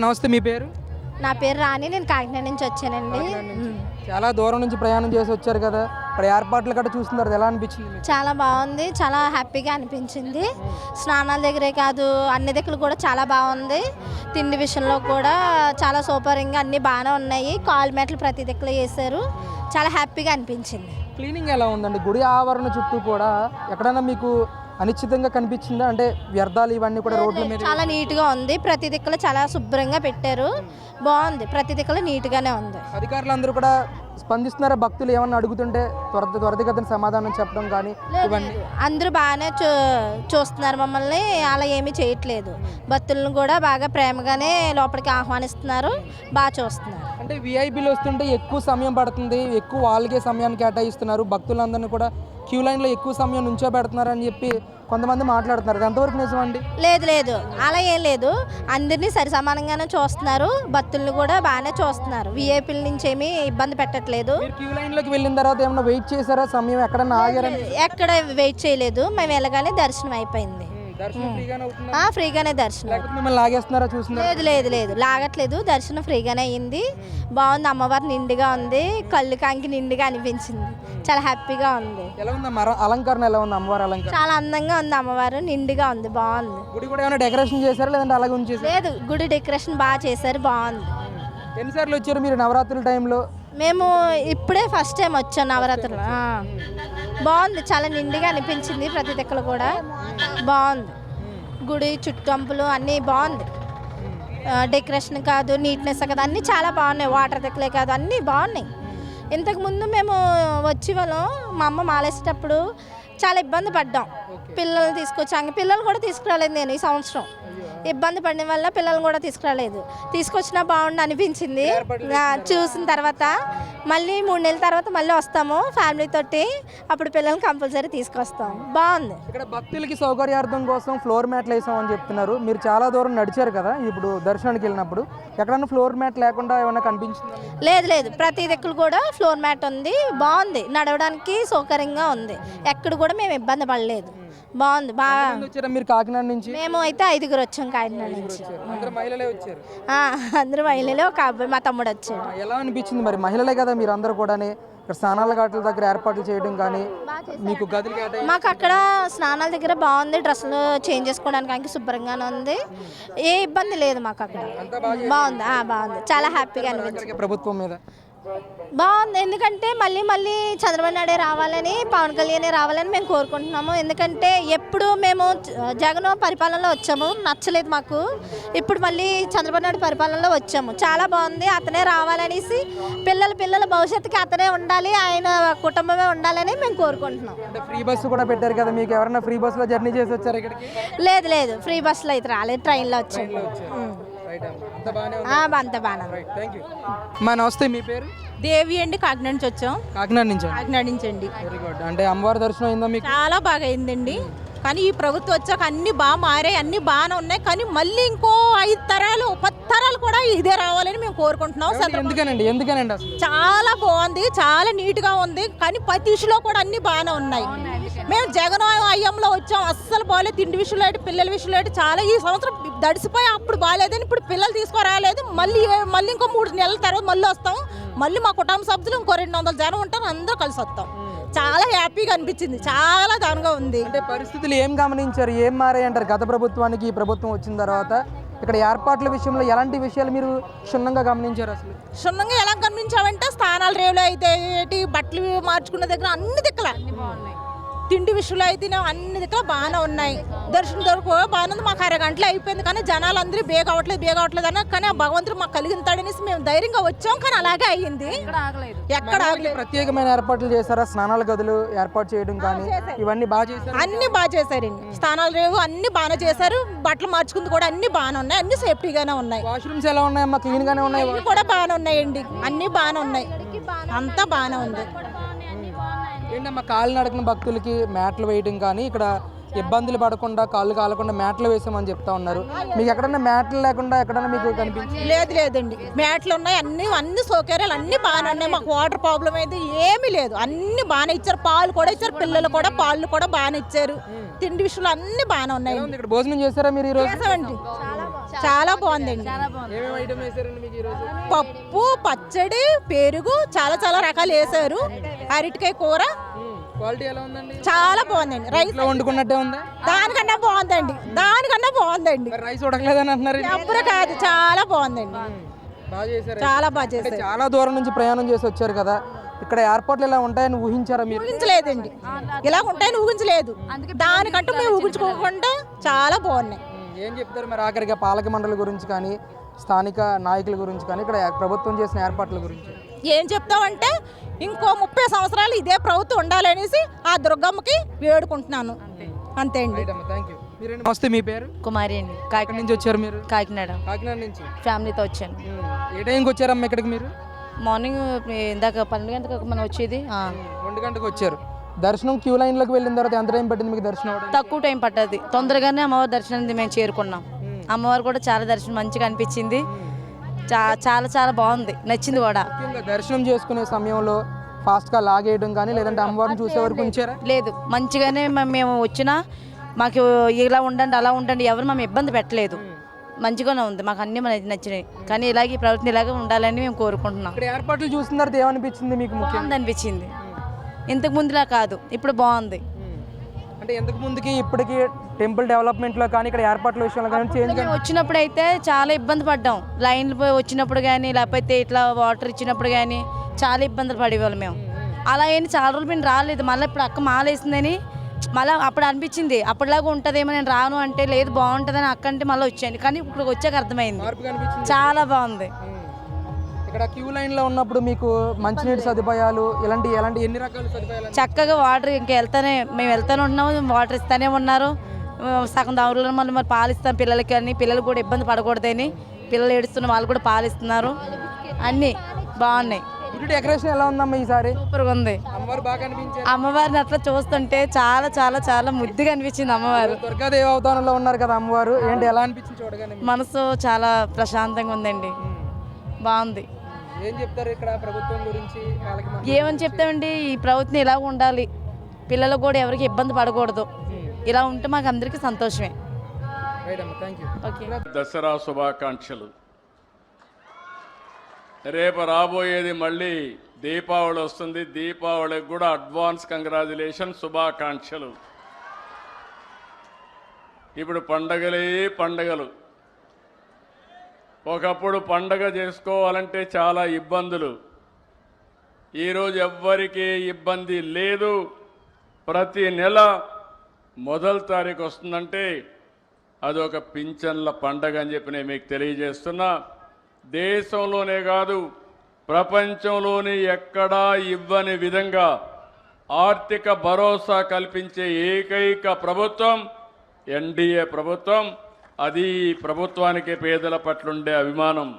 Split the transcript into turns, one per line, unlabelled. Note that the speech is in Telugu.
నమస్తే మీ పేరు?
నా పేరు రాణి నేను కాకినాడ నుంచి వచ్చానండి.
చాలా దూరం నుంచి ప్రయాణం చేసి వచ్చారు కదా. ఇప్పుడు ఏర్పాట్లు గట్రా చూస్తున్నారు ఎలా అనిపించింది
చాలా బాగుంది చాలా హ్యాపీగా అనిపించింది. స్నానాల దగ్గరే కాదు అన్ని దగ్గర కూడా చాలా బాగుంది. తిండి విషయంలో కూడా చాలా సూపరింగ్గా అన్నీ బాగానే ఉన్నాయి. కాల్ మెట్లు ప్రతి దగ్గర వేశారు చాలా హ్యాపీగా అనిపించింది.
క్లీనింగ్ ఎలా ఉందండి? గుడి ఆవరణ చుట్టూ కూడా ఎక్కడైనా మీకు అనిశ్చితంగా కనిపించిందా? అంటే వ్యర్థాలు ఇవన్నీ కూడా రోడ్ల మీద
చాలా నీట్గా ఉంది. ప్రతి దిక్కులో చాలా శుభ్రంగా పెట్టారు. బాగుంది. ప్రతి దిక్కులో నీట్గానే ఉంది.
అధికారులు అందరూ కూడా స్పందిస్తున్నారా? భక్తులు ఏమన్నా అడుగుతుంటే త్వర త్వరితగతిన సమాధానం చెప్పడం కానీ ఇవన్నీ?
అందరూ బాగానే చూ చూస్తున్నారు మమ్మల్ని. అలా ఏమీ చేయట్లేదు. భక్తులను కూడా బాగా ప్రేమగానే లోపలికి ఆహ్వానిస్తున్నారు. బాగా చూస్తున్నారు.
అంటే విఐపీలు వస్తుంటే ఎక్కువ సమయం పడుతుంది ఎక్కువ వాళ్ళకే సమయాన్ని కేటాయిస్తున్నారు. భక్తులందరినీ కూడా క్యూ లైన్లో ఎక్కువ సమయం నుంచో పెడుతున్నారు అని చెప్పి కొంతమంది మాట్లాడుతున్నారు. అది ఎంతవరకు నిజమండి?
లేదు లేదు. అలా ఏం లేదు. అందరినీ సరి సమానంగానే చూస్తున్నారు. భక్తులను కూడా బాగానే చూస్తున్నారు. విఐపీల నుంచి ఏమీ ఇబ్బంది పెట్టట్లేదు.
క్యూ లైన్లోకి వెళ్ళిన తర్వాత ఏమైనా వెయిట్ చేశారా? సమయం ఎక్కడన్నా ఆగారా?
ఎక్కడ వెయిట్ చేయలేదు. మేము వెళ్ళగానే దర్శనం అయిపోయింది.
ఫ్రీగానే
దర్శనం.
లాగేస్తున్నారా
లేదు లేదు లేదు. లాగట్లేదు. దర్శనం ఫ్రీగానే అయింది. బాగుంది. అమ్మవారు నిండుగా ఉంది. కళ్ళు కాంకి నిండుగా అనిపించింది. చాలా హ్యాపీగా ఉంది.
ఎలా ఉంది మర అలంకరణ ఎలా ఉంది అమ్మవారి అలంకరణ?
చాలా అందంగా ఉంది అమ్మవారు. నిండుగా ఉంది. బాగుంది.
గుడి కూడా ఏమైనా డెకరేషన్ చేశారా? లేదంటే అలాగే ఉంచేసారా?
లేదు. గుడి డెకరేషన్ బాగా చేశారు. బాగుంది.
ఎన్నిసార్లు వచ్చారు మీరు నవరాత్రుల టైంలో?
మేము ఇప్పుడే ఫస్ట్ టైం వచ్చాం నవరాత్రులు. బాగుంది చాలా నిండుగా అనిపించింది ప్రతి దిక్కలు కూడా. బాగుంది. గుడి చుట్టంపులు అన్నీ బాగుంది. డెకరేషన్ కాదు నీట్నెస్ కాదు అన్నీ చాలా బాగున్నాయి. వాటర్ దిక్కలే కాదు అన్నీ బాగున్నాయి. ఇంతకుముందు మేము వచ్చి వాళ్ళం మా అమ్మ మాలేసేటప్పుడు చాలా ఇబ్బంది పడ్డాం. పిల్లల్ని తీసుకొచ్చాక పిల్లలు కూడా తీసుకురాలేదు నేను ఈ సంవత్సరం. ఇబ్బంది పడిన వల్ల పిల్లల్ని కూడా తీసుకురాలేదు. తీసుకొచ్చినా బాగుండు అనిపించింది. చూసిన తర్వాత మళ్ళీ మూడు నెలల తర్వాత మళ్ళీ వస్తాము ఫ్యామిలీ తోటి. అప్పుడు పిల్లల్ని కంపల్సరీ తీసుకొస్తాం. బాగుంది.
ఇక్కడ భక్తులకి సౌకర్యార్థం కోసం ఫ్లోర్ మ్యాట్లు వేసామని చెప్తున్నారు. మీరు చాలా దూరం నడిచారు కదా ఇప్పుడు దర్శనానికి వెళ్ళినప్పుడు. ఎక్కడన్నా ఫ్లోర్ మ్యాట్ లేకుండా ఏమన్నా కనిపించిందా?
లేదు లేదు. ప్రతి దిక్కులు కూడా ఫ్లోర్ మ్యాట్ ఉంది. బాగుంది. నడవడానికి సౌకర్యంగా ఉంది. ఎక్కడ కూడా మేము ఇబ్బంది పడలేదు. బాగుంది. బాగా
మీరు కాకినాడ నుంచి?
మేము అయితే ఐదుగురు వచ్చాం కాకినాడ నుంచి.
అందరూ మహిళలే వచ్చారు.
ఆ, అందరూ మహిళలు ఒక అబ్బాయి మా తమ్ముడు వచ్చాడు.
ఎలా అనిపించింది మరి? మహిళలే కదా మీరు అందరూ కూడా ఇక్కడ స్నానాల ఘాట్ల దగ్గర ఏర్పాట్లు చేయడం కానీ మీకు గదులు కేటాయి
మాకు అక్కడ స్నానాల దగ్గర బాగుంది డ్రెస్సులు చేంజ్ చేసుకోవడానికి అంకి శుభ్రంగానే ఉంది. ఏ ఇబ్బంది లేదు మాకు అక్కడ. బాగుంది ఆ, బాగుంది. చాలా హ్యాపీగా అనిపించింది.
ప్రభుత్వం మీద.
బాగుంది. ఎందుకంటే మళ్ళీ మళ్ళీ చంద్రబాబు నాయుడే రావాలని పవన్ కళ్యాణ్ రావాలని మేము కోరుకుంటున్నాము. ఎందుకంటే ఎప్పుడు మేము జగన్ పరిపాలనలో వచ్చాము. నచ్చలేదు మాకు. ఇప్పుడు మళ్ళీ చంద్రబాబు నాయుడు పరిపాలనలో వచ్చాము. చాలా బాగుంది. అతనే రావాలనేసి పిల్లల పిల్లల భవిష్యత్తుకి అతనే ఉండాలి. ఆయన కుటుంబమే ఉండాలని మేము కోరుకుంటున్నాం.
అంటే ఫ్రీ బస్సు కూడా పెట్టారు కదా మీకు. ఎవరైనా ఫ్రీ బస్సులో జర్నీ చేసి వచ్చారు
లేదు లేదు. ఫ్రీ బస్సులో అయితే రాలేదు. ట్రైన్లో వచ్చాము.
అంత బాగానే మా నమస్తే మీ పేరు?
దేవి అండి కాకినాడ నుంచి వచ్చాం.
కాకినాడ నుంచి?
కాకినాడ నుంచి అండి
వెరీ గుడ్ అంటే అమ్మవారి దర్శనం అయిందా మీకు?
చాలా బాగా అయిందండి. కానీ ఈ ప్రభుత్వం వచ్చాక అన్ని బాగా మారాయి అన్ని బాగానే ఉన్నాయి. కానీ మళ్ళీ ఇంకో ఐదు తరాలు పది తరాలు కూడా ఇదే రావాలని మేము కోరుకుంటున్నాం.
ఎందుకనండి ఎందుకనండి
చాలా బాగుంది చాలా నీట్గా ఉంది. కానీ ప్రతి విషయంలో కూడా అన్ని బాగానే ఉన్నాయి. మేము జగన్ అయ్యంలో వచ్చాం అస్సలు బాగాలేదు. తిండి విషయంలో అయితే పిల్లల విషయంలో అయితే చాలా ఈ సంవత్సరం దడిసిపోయి అప్పుడు బాగాలేదని ఇప్పుడు పిల్లలు తీసుకురాలేదు. మళ్ళీ మళ్ళీ ఇంకో మూడు నెలల తర్వాత మళ్ళీ వస్తాం. మళ్ళీ మా కుటుంబ సభ్యులు ఇంకో రెండు వందల జనం ఉంటారు అందరూ కలిసి వస్తాం. చాలా హ్యాపీగా అనిపించింది. చాలా దానిగా ఉంది.
అంటే పరిస్థితులు ఏం గమనించారు? ఏం మారాయి అంటారు గత ప్రభుత్వానికి ఈ ప్రభుత్వం వచ్చిన తర్వాత ఇక్కడ ఏర్పాట్ల విషయంలో ఎలాంటి విషయాలు మీరు క్షుణ్ణంగా గమనించారు అసలు?
క్షుణ్ణంగా ఎలా గమనించామంటే స్థానాలు రేవులు అయితే ఏంటి బట్టలు మార్చుకున్న దగ్గర అన్ని దిక్కల. తిండి విషయంలో అయితే అన్ని దిక్కల బాగానే ఉన్నాయి. దర్శనం దొరకు బాగానే ఉంది. మాకు అరగంటలు అయిపోయింది కానీ జనాలు అందరూ బేగ అవ్వట్లేదు బేగ అవ్వట్లేదు అని కానీ ఆ భగవంతుడు మాకు కలిగింతాడనేసి మేము ధైర్యంగా వచ్చాం కానీ అలాగే అయ్యింది. ఎక్కడ ఆగలేదు.
ప్రత్యేకమైన ఏర్పాట్లు చేశారా? స్నానాల గదులు ఏర్పాటు చేయడం కానీ ఇవన్నీ బాగా చేశారు?
అన్ని బాగా చేశారండి స్థానాలు రేవు అన్ని బాగానే చేశారు. బట్టలు మార్చుకుంది కూడా అన్ని బాగానే ఉన్నాయి. అన్ని సేఫ్టీగానే ఉన్నాయి.
వాష్రూమ్స్ ఎలా ఉన్నాయమ్మా క్లీన్ గానే ఉన్నాయి
అన్ని కూడా బాగానే ఉన్నాయండి అన్ని బాగానే ఉన్నాయి. అంతా బాగానే ఉంది.
ఏంటమ్మా కాళ్ళు నడకన భక్తులకి మ్యాట్లు వేయడం కానీ ఇక్కడ ఇబ్బందులు పడకుండా కాళ్ళు కాలకుండా మ్యాట్లు వేసామని చెప్తా ఉన్నారు. మీకు ఎక్కడన్నా మ్యాట్లు లేకుండా ఎక్కడన్నా మీకు కనిపించింది
లేదు లేదండి. మ్యాట్లు ఉన్నాయి అన్ని అన్ని సౌకర్యాలు అన్ని బాగానే ఉన్నాయి. మాకు వాటర్ ప్రాబ్లం అయితే ఏమీ లేదు. అన్ని బాగానే ఇచ్చారు. పాలు కూడా ఇచ్చారు పిల్లలు కూడా పాలు కూడా బాగానే ఇచ్చారు. తిండి విషయంలో అన్ని బాగానే ఉన్నాయి?
ఇక్కడ? భోజనం చేశారా మీరు ఈ రోజు
చాలా బాగుందండి. పప్పు పచ్చడి పెరుగు చాలా చాలా రకాలు వేసారు అరటికాయ కూర.
క్వాలిటీ ఎలా ఉందండి?
చాలా బాగుందండి. రైస్
ఇంట్లో వండుకున్నట్టే ఉందా?
దానికన్నా బాగుందండి. దానికన్నా బాగుందండి.
రైస్ ఉడకలేదని అంటున్నారు
ఎప్పుడు కాదు చాలా బాగుందండి.
బాగా చేశారు.
చాలా బాగా చేశారు.
చాలా దూరం నుంచి ప్రయాణం చేసి వచ్చారు కదా. ఇక్కడ ఎయిర్పోర్ట్లు ఇలా ఉంటాయని ఊహించారా మీరు?
ఊహించలేదండి. ఇలా ఉంటాయని ఊహించలేదు. దానికంటే మేము ఊహించుకోకుండా చాలా బాగున్నాయి.
ఏం చెప్తారు మరి ఆఖరిగా పాలక మండలి గురించి కానీ స్థానిక నాయకుల గురించి కానీ ఇక్కడ ప్రభుత్వం చేసిన ఏర్పాట్ల గురించి?
ఏం చెప్తామంటే ఇంకో ముప్పై సంవత్సరాలు ఇదే ప్రభుత్వం ఉండాలనేసి ఆ దుర్గమ్మకి వేడుకుంటున్నాను. అంతే. అండి.
నమస్తే మీ పేరు?
కుమారి అండి.
ఎక్కడి నుంచి వచ్చారు మీరు?
కాకినాడ.
కాకినాడ నుంచి?
ఫ్యామిలీతో వచ్చాను.
ఏ టైంకి వచ్చారమ్మా ఇక్కడికి మీరు?
మార్నింగ్ ఇందాక పన్నెండు గంటలకు మనం వచ్చేది.
ఒంటి గంటకు వచ్చారు. దర్శనం క్యూ లైన్లోకి వెళ్ళిన తర్వాత ఎంత టైం పట్టింది మీకు దర్శనం
తక్కువ టైం పట్టది. తొందరగానే అమ్మవారి దర్శనానికి మేము చేరుకున్నాం. అమ్మవారు కూడా చాలా దర్శనం మంచిగా అనిపించింది. చాలా చాలా బాగుంది. నచ్చింది కూడా
ముఖ్యంగా దర్శనం చేసుకునే సమయంలో ఫాస్ట్గా లాగేయడం కానీ లేదంటే అమ్మవారిని చూసే వరకు ఉంచారా?
లేదు. మంచిగానే మేము వచ్చినా మాకు ఇలా ఉండండి అలా ఉండండి ఎవరు మేము ఇబ్బంది పెట్టలేదు. మంచిగానే ఉంది. మాకు అన్నీ మనకి నచ్చినాయి. కానీ ఇలాగే ప్రభుత్వం ఇలాగే ఉండాలని మేము కోరుకుంటున్నాం.
ఇక్కడ ఏర్పాట్లు తర్వాత ఏమనిపించింది మీకు ముఖ్యం
బాగుంది అనిపించింది ఇంతకు ముందులా కాదు. ఇప్పుడు బాగుంది.
అంటే ఎంతకు ముందుకి ఇప్పటికి టెంపుల్ డెవలప్మెంట్లో కానీ ఇక్కడ ఏర్పాట్ల విషయంలో కానీ చేంజ్
వచ్చినప్పుడు అయితే చాలా ఇబ్బంది పడ్డాం. లైన్లు పోయి వచ్చినప్పుడు కానీ లేకపోతే ఇట్లా వాటర్ ఇచ్చినప్పుడు కానీ చాలా ఇబ్బందులు పడేవాళ్ళం మేము. అలా ఏం చాలా రోజులు మేము రాలేదు. మళ్ళీ ఇప్పుడు అక్క మాలేసిందని మళ్ళీ అప్పుడు అనిపించింది. అప్పటిలాగా ఉంటుందేమో నేను రాను అంటే లేదు బాగుంటుందని అక్క అంటే మళ్ళీ వచ్చాను. కానీ ఇప్పుడు వచ్చాక అర్థమైంది. చాలా బాగుంది.
ఇక్కడ క్యూ లైన్లో ఉన్నప్పుడు మీకు మంచినీటి సదుపాయాలు ఇలాంటి ఎలాంటి ఎన్ని రకాల సదుపాయాలు
చక్కగా వాటర్ ఇంకా వెళ్తానే మేము వెళ్తానే ఉంటున్నాము వాటర్ ఇస్తానే ఉన్నారు. సగం దావులలో మళ్ళీ మరి పాలు ఇస్తాం పిల్లలకి అని పిల్లలు కూడా ఇబ్బంది పడకూడదని పిల్లలు ఏడుస్తున్న వాళ్ళు కూడా పాలు ఇస్తున్నారు అన్నీ బాగున్నాయి.
డెకరేషన్ ఎలా ఉందమ్మా ఈసారి?
సూపర్గా ఉంది.
అమ్మవారు బాగా అనిపించారు.
అమ్మవారిని అట్లా చూస్తుంటే చాలా చాలా చాలా ముద్దుగా అనిపించింది అమ్మవారు.
దుర్గాదేవి అవతారంలో ఉన్నారు కదా అమ్మవారు. ఏంటి ఎలా అనిపించింది చూడగానే?
మనసు చాలా ప్రశాంతంగా ఉందండి. బాగుంది.
ఏం చెప్తారు ఇక్కడ ప్రభుత్వం గురించి? వాళ్ళకి
ఏమని చెప్తామండి? ఈ ప్రభుత్వం ఇలా ఉండాలి. పిల్లలకు కూడా ఎవరికి ఇబ్బంది పడకూడదు. ఇలా ఉంటే మాకు అందరికీ సంతోషమే.
దసరా శుభాకాంక్షలు. రేపు రాబోయేది మళ్ళీ దీపావళి వస్తుంది. దీపావళికి కూడా అడ్వాన్స్ కంగ్రాచులేషన్ శుభాకాంక్షలు. ఇప్పుడు పండగలే పండగలు. ఒకప్పుడు పండగ చేసుకోవాలంటే చాలా ఇబ్బందులు. ఈరోజు ఎవ్వరికీ ఇబ్బంది లేదు. ప్రతి నెల మొదటి తారీఖు వస్తుందంటే అదొక పింఛన్ల పండగ అని చెప్పి నేను మీకు తెలియజేస్తున్నా. దేశంలోనే కాదు ప్రపంచంలోని ఎక్కడా ఇవ్వని విధంగా ఆర్థిక భరోసా కల్పించే ఏకైక ప్రభుత్వం ఎన్డీఏ ప్రభుత్వం. అది ప్రభుత్వానికి పేదల పట్లుండే అభిమానం.